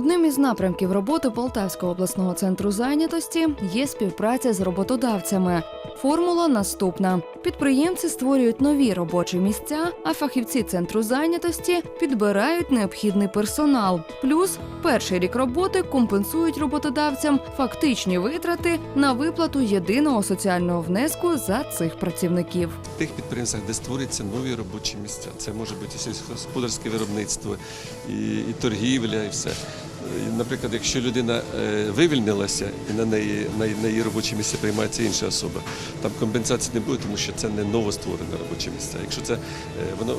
Одним із напрямків роботи Полтавського обласного центру зайнятості є співпраця з роботодавцями. Формула наступна: підприємці створюють нові робочі місця, а фахівці центру зайнятості підбирають необхідний персонал. Плюс перший рік роботи компенсують роботодавцям фактичні витрати на виплату єдиного соціального внеску за цих працівників. В тих підприємствах, де створюються нові робочі місця. Це може бути сільськогосподарське виробництво, і, і торгівля, і все. І, Наприклад, якщо людина е, вивільнилася і на неї на, на її робоче місце приймається інша особа, там компенсації не буде, тому що це не новостворене робоче місце. Якщо це е, воно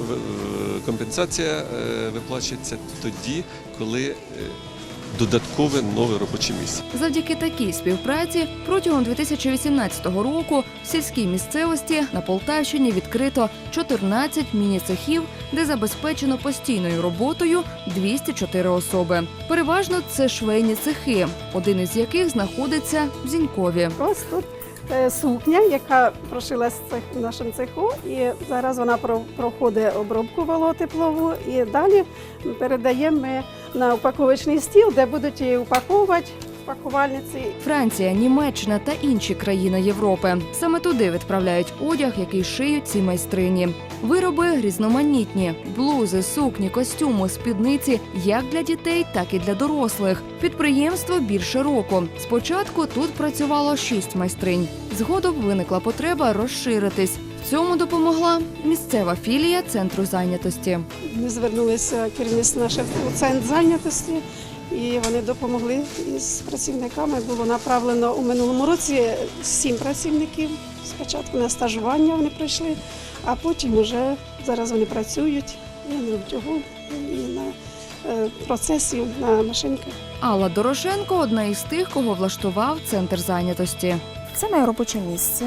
компенсація е, виплачується тоді, коли е, додаткове нове робоче місце. Завдяки такій співпраці протягом 2018 року в сільській місцевості на Полтавщині відкрито 14 міні-цехів, де забезпечено постійною роботою 204 особи. Переважно це швейні цехи, один із яких знаходиться в Зінькові. Ось тут е, сукня, яка прошилась в нашому цеху, і зараз вона про- проходить обробку волотеплову. І далі передаємо ми на упаковочний стіл, де будуть її упаковувати пакувальниці. Франція, Німеччина та інші країни Європи. Саме туди відправляють одяг, який шиють ці майстрині. Вироби різноманітні: блузи, сукні, костюми, спідниці як для дітей, так і для дорослих. Підприємство більше року. Спочатку тут працювало шість майстринь. Згодом виникла потреба розширитись. В цьому допомогла місцева філія центру зайнятості. Ми звернулися керівництво наше у центр зайнятості, і вони допомогли із працівниками. Було направлено у минулому році сім працівників. Спочатку на стажування вони прийшли, а потім вже зараз вони працюють і на утюгу, і на процесі, на машинках. Алла Дорошенко одна із тих, кого влаштував центр зайнятості. Це моє робоче місце.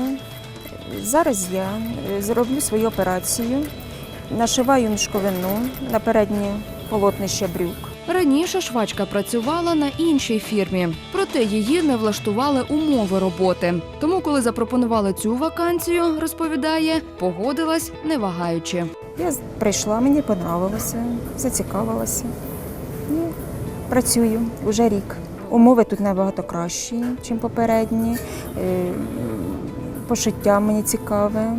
Зараз я е, зроблю свою операцію, нашиваю мішковину на переднє полотнище брюк. Раніше швачка працювала на іншій фірмі, проте її не влаштували умови роботи. Тому, коли запропонували цю вакансію, розповідає, погодилась, не вагаючи. Я прийшла, мені понравилося, зацікавилася. І працюю вже рік. Умови тут набагато кращі, ніж попередні. Пошиття мені цікаве.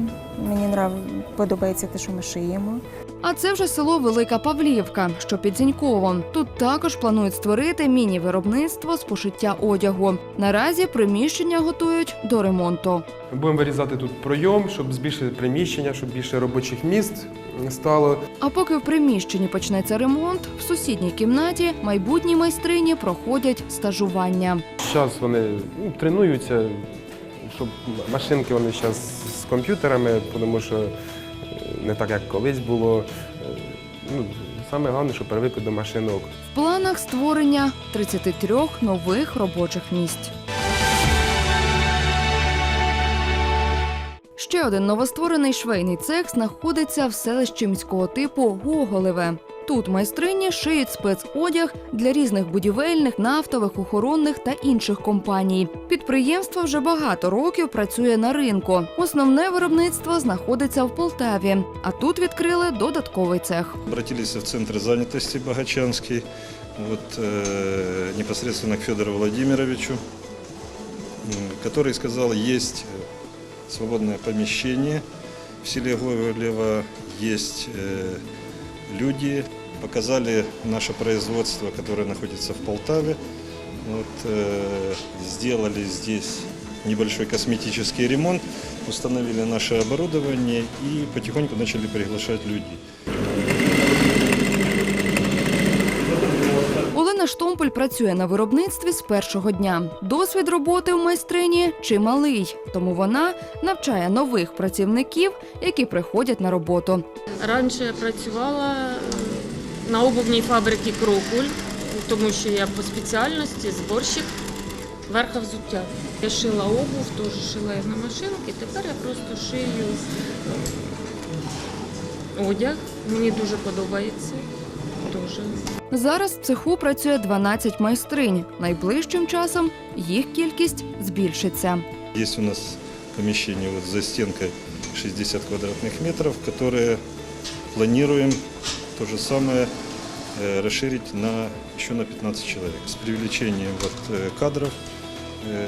Мені нрав... подобається те, що ми шиємо. А це вже село Велика Павлівка, що під Зіньковом. Тут також планують створити міні-виробництво з пошиття одягу. Наразі приміщення готують до ремонту. Будемо вирізати тут пройом, щоб збільшити приміщення, щоб більше робочих місць стало. А поки в приміщенні почнеться ремонт, в сусідній кімнаті майбутні майстрині проходять стажування. Зараз вони ну, тренуються, щоб машинки вони зараз з комп'ютерами, тому що е, не так, як колись було. Е, Ну, саме головне, щоб привикли до машинок. В планах створення 33 нових робочих місць. Ще один новостворений швейний цех знаходиться в селищі міського типу Гоголеве. Тут майстрині шиють спецодяг для різних будівельних, нафтових, охоронних та інших компаній. Підприємство вже багато років працює на ринку. Основне виробництво знаходиться в Полтаві, а тут відкрили додатковий цех. Обратились в Центр занятости Богачанский, вот, э, непосредственно к Федору Владимировичу, м, который сказал, есть э, свободное помещение в селе Гоголево, есть э, люди, показали наше производство, которое находится в Полтаве, вот, э, сделали здесь небольшой косметический ремонт, установили наше оборудование и потихоньку начали приглашать людей. Олена Штомполь працює на виробництві з першого дня. Досвід роботи в майстрині чималий, тому вона навчає нових працівників, які приходять на роботу. Раніше я працювала е, на обувній фабриці Крокуль, тому що я по спеціальності зборщик верха взуття. Я шила обув, теж шила їх на машинки. Тепер я просто шию е, одяг. Мені дуже подобається Дуже. Зараз в цеху працює 12 майстринь. Найближчим часом їх кількість збільшиться. Есть у нас помещение вот за стенкой 60 квадратных метров, которые планируем то же самое э, расширить на, еще на 15 человек с привлечением вот, э, кадров, э,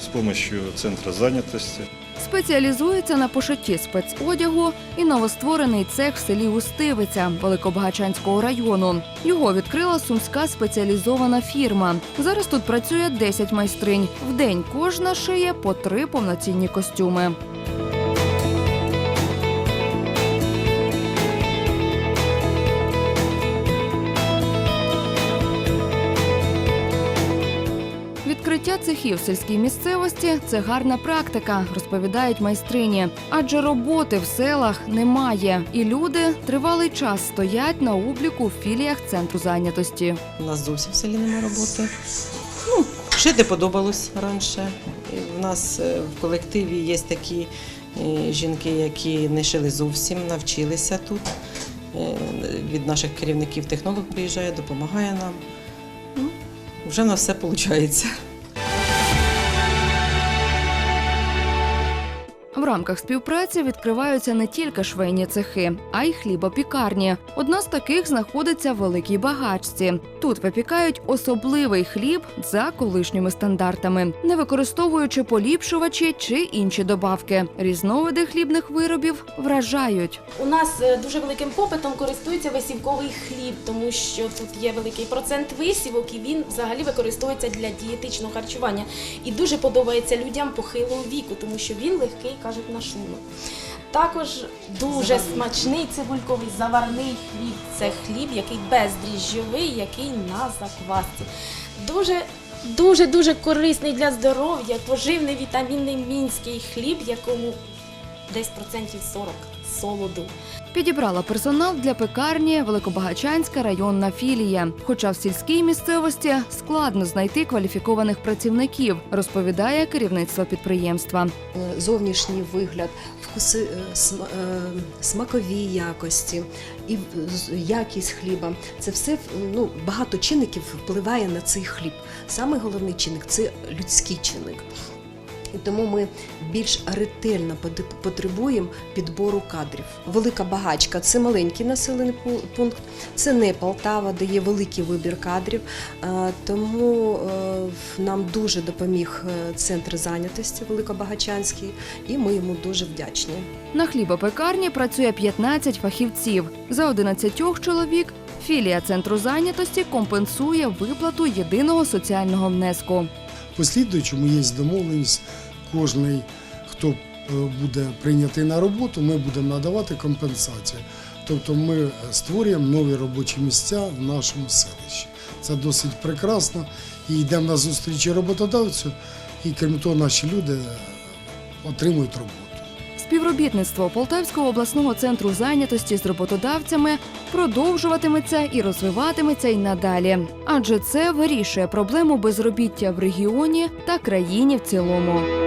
с помощью центра занятости. Спеціалізується на пошитті спецодягу і новостворений цех в селі Устивиця Великобагачанського району. Його відкрила сумська спеціалізована фірма. Зараз тут працює 10 майстринь. В день кожна шиє по три повноцінні костюми. Відкриття в сільській місцевості це гарна практика, розповідають майстрині. Адже роботи в селах немає, і люди тривалий час стоять на обліку в філіях центру зайнятості. У нас зовсім в селі немає роботи. Ну, шити подобалось раніше. В нас е, в колективі є такі е, жінки, які не шили зовсім, навчилися тут. Е, Від наших керівників технолог приїжджає, допомагає нам. Ну, вже в нас все виходить. В рамках співпраці відкриваються не тільки швейні цехи, а й хлібопікарні. Одна з таких знаходиться в великій багачці. Тут випікають особливий хліб за колишніми стандартами, не використовуючи поліпшувачі чи інші добавки. Різновиди хлібних виробів вражають. У нас е, дуже великим попитом користується висівковий хліб, тому що тут є великий процент висівок, і він взагалі використовується для дієтичного харчування. І дуже подобається людям похилого віку, тому що він легкий, кажуть, на шлунок. Також дуже смачний цибульковий заварний хліб. Це хліб, який бездріжджовий, який на заквасці. Дуже дуже дуже корисний для здоров'я, поживний вітамінний мінський хліб, якому десь процентів 40 солоду. Підібрала персонал для пекарні Великобагачанська районна філія. Хоча в сільській місцевості складно знайти кваліфікованих працівників, розповідає керівництво підприємства. Е, зовнішній вигляд, вкуси, е, е, смакові якості і якість хліба. Це все ну, багато чинників впливає на цей хліб. Саме головний чинник це людський чинник. І тому ми більш ретельно потребуємо підбору кадрів. Велика багачка це маленький населений пункт, це не Полтава, де є великий вибір кадрів. Е, Тому е, нам дуже допоміг е, центр зайнятості Великобагачанський, і ми йому дуже вдячні. На хлібопекарні працює 15 фахівців. За 11 чоловік філія центру зайнятості компенсує виплату єдиного соціального внеску. Послідуючому є домовленість, кожний, хто е, буде прийнятий на роботу, ми будемо надавати компенсацію. Тобто ми створюємо нові робочі місця в нашому селищі. Це досить прекрасно. І йдемо на зустрічі роботодавцю, і крім того, наші люди е, отримують роботу. Співробітництво Полтавського обласного центру зайнятості з роботодавцями продовжуватиметься і розвиватиметься й надалі, адже це вирішує проблему безробіття в регіоні та країні в цілому.